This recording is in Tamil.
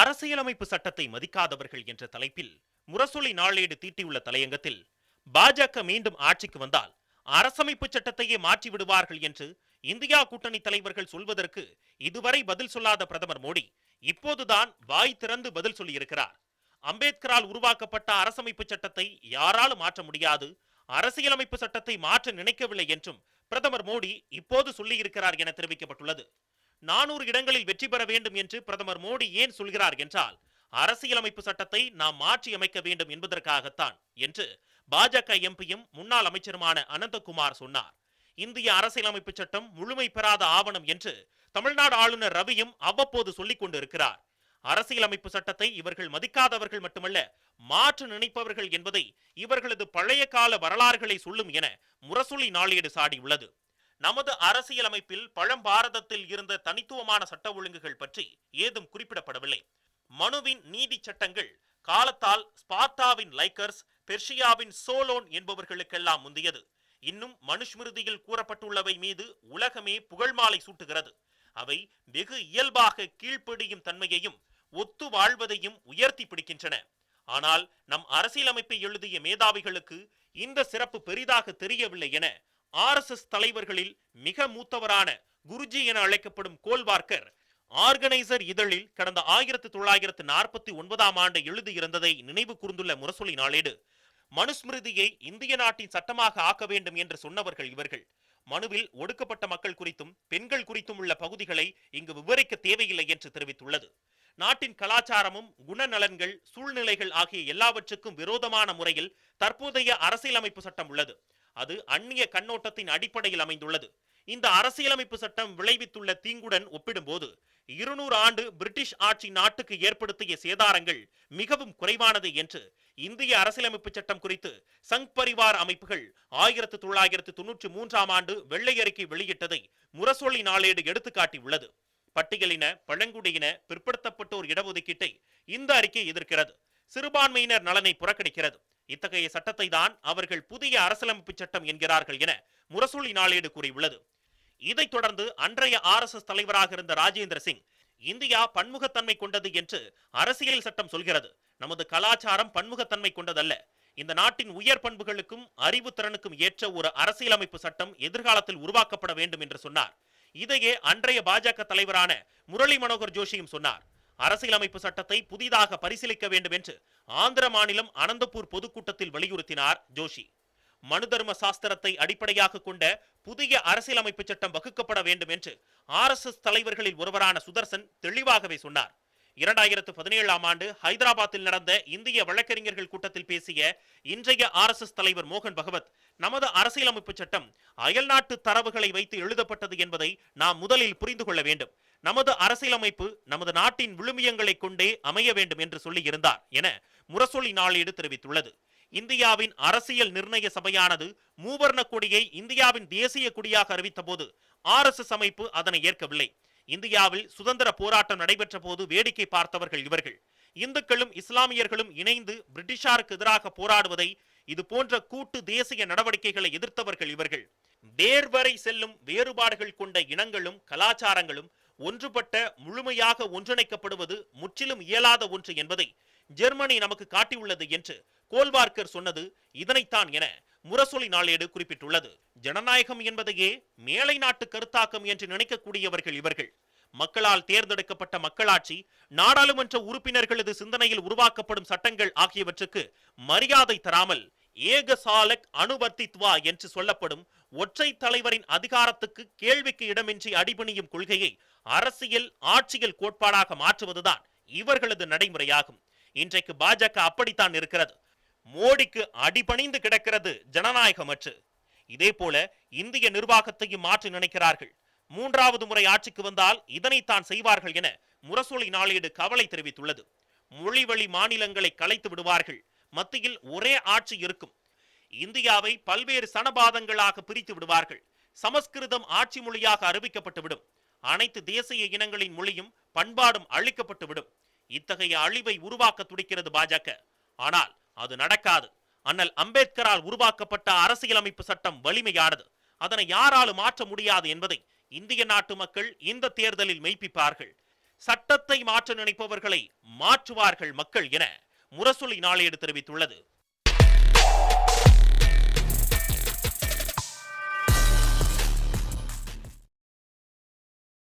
அரசியலமைப்பு சட்டத்தை மதிக்காதவர்கள் என்ற தலைப்பில் முரசொலி நாளேடு தீட்டியுள்ள தலையங்கத்தில் பாஜக மீண்டும் ஆட்சிக்கு வந்தால் அரசமைப்பு சட்டத்தையே மாற்றி விடுவார்கள் என்று இந்தியா கூட்டணி தலைவர்கள் சொல்வதற்கு இதுவரை பதில் சொல்லாத பிரதமர் மோடி இப்போதுதான் வாய் திறந்து பதில் சொல்லியிருக்கிறார். அம்பேத்கரால் உருவாக்கப்பட்ட அரசமைப்பு சட்டத்தை யாராலும் மாற்ற முடியாது அரசியலமைப்பு சட்டத்தை மாற்ற நினைக்கவில்லை என்றும் பிரதமர் மோடி இப்போது சொல்லியிருக்கிறார் என தெரிவிக்கப்பட்டுள்ளது. நானூறு இடங்களில் வெற்றி பெற வேண்டும் என்று பிரதமர் மோடி ஏன் சொல்கிறார் என்றால் அரசியலமைப்பு சட்டத்தை நாம் மாற்றி அமைக்க வேண்டும் என்பதற்காகத்தான் என்று பாஜக எம்பியும் முன்னாள் அமைச்சருமான அனந்தகுமார் சொன்னார். இந்திய அரசியலமைப்பு சட்டம் முழுமை பெறாத ஆவணம் என்று தமிழ்நாடு ஆளுநர் ரவியும் அவ்வப்போது சொல்லிக் கொண்டிருக்கிறார். அரசியலமைப்பு சட்டத்தை இவர்கள் மதிக்காதவர்கள் மட்டுமல்ல மாற்று நினைப்பவர்கள் என்பதை இவர்களது பழைய கால வரலாறுகளை சொல்லும் என முரசொலி நாளேடு சாடியுள்ளது. நமது அரசியலமைப்பில் பழம்பாரதத்தில் இருந்த தனித்துவமான சட்ட ஒழுங்குகள் பற்றி ஏதும் குறிப்பிடப்படவில்லை. மனுவின் நீதி சட்டங்கள் காலத்தால் ஸ்பார்டாவின் லைக்கர்ஸ் பெர்ஷியாவின் சோலோன் என்பவர்களுக்கெல்லாம் முந்தியது. இன்னும் மனுஸ்மிருதியில் கூறப்பட்டுள்ளவை மீது உலகமே புகழ்மாலை சூட்டுகிறது. அவை வெகு இயல்பாக கீழ்ப்படியும் தன்மையையும் ஒத்து வாழ்வதையும் உயர்த்தி பிடிக்கின்றன. ஆனால் நம் அரசியலமைப்பை எழுதிய மேதாவிகளுக்கு இந்த சிறப்பு பெரிதாக தெரியவில்லை என ஆர்எஸ்எஸ் தலைவர்களில் மிக மூத்தவரான குருஜி என அழைக்கப்படும் கோல்வார்க்கர் ஆர்கனைசர் இதழில் கடந்த ஆயிரத்து தொள்ளாயிரத்து நாற்பத்தி ஒன்பதாம் ஆண்டு எழுதியிருந்ததை நினைவு கூர்ந்துள்ள முரசொலி நாளேடு மனுஸ்மிருதியை இந்திய நாட்டின் சட்டமாக ஆக்க வேண்டும் என்று சொன்னவர்கள் இவர்கள். மனுவில் ஒடுக்கப்பட்ட மக்கள் குறித்தும் பெண்கள் குறித்தும் உள்ள பகுதிகளை இங்கு விவரிக்க தேவையில்லை என்று தெரிவித்துள்ளது. நாட்டின் கலாச்சாரமும் குணநலன்கள் சூழ்நிலைகள் ஆகிய எல்லாவற்றுக்கும் விரோதமான முறையில் தற்போதைய அரசியலமைப்பு சட்டம் உள்ளது. அது அந்நிய கண்ணோட்டத்தின் அடிப்படையில் அமைந்துள்ளது. இந்த அரசியலமைப்பு சட்டம் விளைவித்துள்ள தீங்குடன் ஒப்பிடும்போது இருநூறு ஆண்டு பிரிட்டிஷ் ஆட்சி நாட்டுக்கு ஏற்படுத்திய சேதாரங்கள் மிகவும் குறைவானது என்று இந்திய அரசியலமைப்பு சட்டம் குறித்து சங் பரிவார் அமைப்புகள் ஆயிரத்து தொள்ளாயிரத்து தொன்னூற்றி மூன்றாம் ஆண்டு வெள்ளை அறிக்கை வெளியிட்டதை முரசொலி நாளேடு எடுத்துக்காட்டியுள்ளது. பட்டியலின பழங்குடியின பிற்படுத்தப்பட்டோர் இடஒதுக்கீட்டை இந்த அறிக்கை எதிர்க்கிறது. சிறுபான்மையினர் நலனை புறக்கணிக்கிறது. இத்தகைய சட்டத்தை தான் அவர்கள் புதிய அரசியலமைப்பு சட்டம் என்கிறார்கள் என முரசொலி நாளேடு கூறியுள்ளது. இதைத் தொடர்ந்து அன்றைய ஆர்எஸ்எஸ் தலைவராக இருந்த ராஜேந்திர சிங் இந்தியா பன்முகத்தன்மை கொண்டது என்று அரசியல் சட்டம் சொல்கிறது. நமது கலாச்சாரம் பன்முகத்தன்மை கொண்டதல்ல. இந்த நாட்டின் உயர் பண்புகளுக்கும் அறிவுத்திறனுக்கும் ஏற்ற ஒரு அரசியலமைப்பு சட்டம் எதிர்காலத்தில் உருவாக்கப்பட வேண்டும் என்று சொன்னார். இதையே அன்றைய பாஜக தலைவரான முரளி மனோகர் ஜோஷியும் சொன்னார். அரசியலமைப்பு சட்டத்தை புதிதாக பரிசீலிக்க வேண்டும் என்று ஆந்திர மாநிலம் அனந்தபூர் பொதுக்கூட்டத்தில் வலியுறுத்தினார் ஜோஷி. மனு தர்ம சாஸ்திரத்தை அடிப்படையாக கொண்ட புதிய அரசியலமைப்பு சட்டம் வகுக்கப்பட வேண்டும் என்று ஆர்எஸ்எஸ் தலைவர்களில் ஒருவரான சுதர்சன் தெளிவாகவே சொன்னார். இரண்டாயிரத்து பதினேழாம் ஆண்டு ஹைதராபாத்தில் நடந்த இந்திய வழக்கறிஞர்கள் கூட்டத்தில் பேசிய இன்றைய ஆர்எஸ்எஸ் தலைவர் மோகன் பகவத் நமது அரசியலமைப்பு சட்டம் அயல்நாட்டு தரவுகளை வைத்து எழுதப்பட்டது என்பதை நாம் முதலில் புரிந்து கொள்ள வேண்டும். நமது அரசியலமைப்பு நமது நாட்டின் விழுமியங்களை கொண்டே அமைய வேண்டும் என்று சொல்லியிருந்தார் என முரசொலி நாளேடு தெரிவித்துள்ளது. இந்தியாவின் அரசியல் நிர்ணய சபையானது மூவர்ண கொடியை இந்தியாவின் தேசிய கொடியாக அறிவித்த போது ஆர்எஸ்எஸ் அமைப்பு அதனை ஏற்கவில்லை. இந்தியாவில் சுதந்திர போராட்டம் நடைபெற்ற போது வேடிக்கை பார்த்தவர்கள் இவர்கள். இந்துக்களும் இஸ்லாமியர்களும் இணைந்து பிரிட்டிஷாருக்கு எதிராக போராடுவதை இது போன்ற கூட்டு தேசிய நடவடிக்கைகளை எதிர்த்தவர்கள் இவர்கள். வேர்வரை செல்லும் வேறுபாடுகள் கொண்ட இனங்களும் கலாச்சாரங்களும் ஒன்றுபட்ட முழுமையாக ஒன்றிணைக்கப்படுவது முற்றிலும் இயலாத ஒன்று என்பதை ஜெர்மனி நமக்கு காட்டியுள்ளது என்று கோல்வார்க்கர் சொன்னது இதனைத்தான் என முரசொலி நாளேடு குறிப்பிட்டுள்ளது. ஜனநாயகம் என்பதையே மேலை நாட்டு கருத்தாக்கம் என்று நினைக்கக்கூடியவர்கள் இவர்கள். மக்களால் தேர்ந்தெடுக்கப்பட்ட மக்களாட்சி நாடாளுமன்ற உறுப்பினர்களது சிந்தனையில் உருவாக்கப்படும் சட்டங்கள் ஆகியவற்றுக்கு மரியாதை தராமல் ஏகசாலக் அணுவர்த்தித்வா என்று சொல்லப்படும் ஒற்றை தலைவரின் அதிகாரத்துக்கு கேள்விக்கு இடமின்றி அடிபணியும் கொள்கையை அரசியல் ஆட்சியல் கோட்பாடாக மாற்றுவதுதான் இவர்களது நடைமுறையாகும். இன்றைக்கு பாஜக அப்படித்தான் இருக்கிறது. மோடிக்கு அடிபணிந்து கிடக்கிறது ஜனநாயகமற்று. இதே போல இந்திய நிர்வாகத்தையும் மாற்றி நினைக்கிறார்கள். மூன்றாவது முறை ஆட்சிக்கு வந்தால் இதனைத்தான் செய்வார்கள் என முரசொலி நாளேடு கவலை தெரிவித்துள்ளது. மொழிவழி மாநிலங்களை கலைத்து விடுவார்கள். மத்தியில் ஒரே ஆட்சி இருக்கும். இந்தியாவை பல்வேறு சனபாதங்களாக பிரித்து விடுவார்கள். சமஸ்கிருதம் ஆட்சி மொழியாக அறிவிக்கப்பட்டுவிடும். அனைத்து தேசிய இனங்களின் மொழியும் பண்பாடும் அழிக்கப்பட்டுவிடும். இத்தகைய அழிவை உருவாக்க துடிக்கிறது பாஜக. ஆனால் அது நடக்காது. அண்ணல் அம்பேத்கரால் உருவாக்கப்பட்ட அரசியலமைப்பு சட்டம் வலிமையானது. அதனை யாராலும் மாற்ற முடியாது என்பதை இந்திய நாட்டு மக்கள் இந்த தேர்தலில் மெய்ப்பிப்பார்கள். சட்டத்தை மாற்ற நினைப்பவர்களை மாற்றுவார்கள் மக்கள் என முரசொலி நாளேடு தெரிவித்துள்ளது.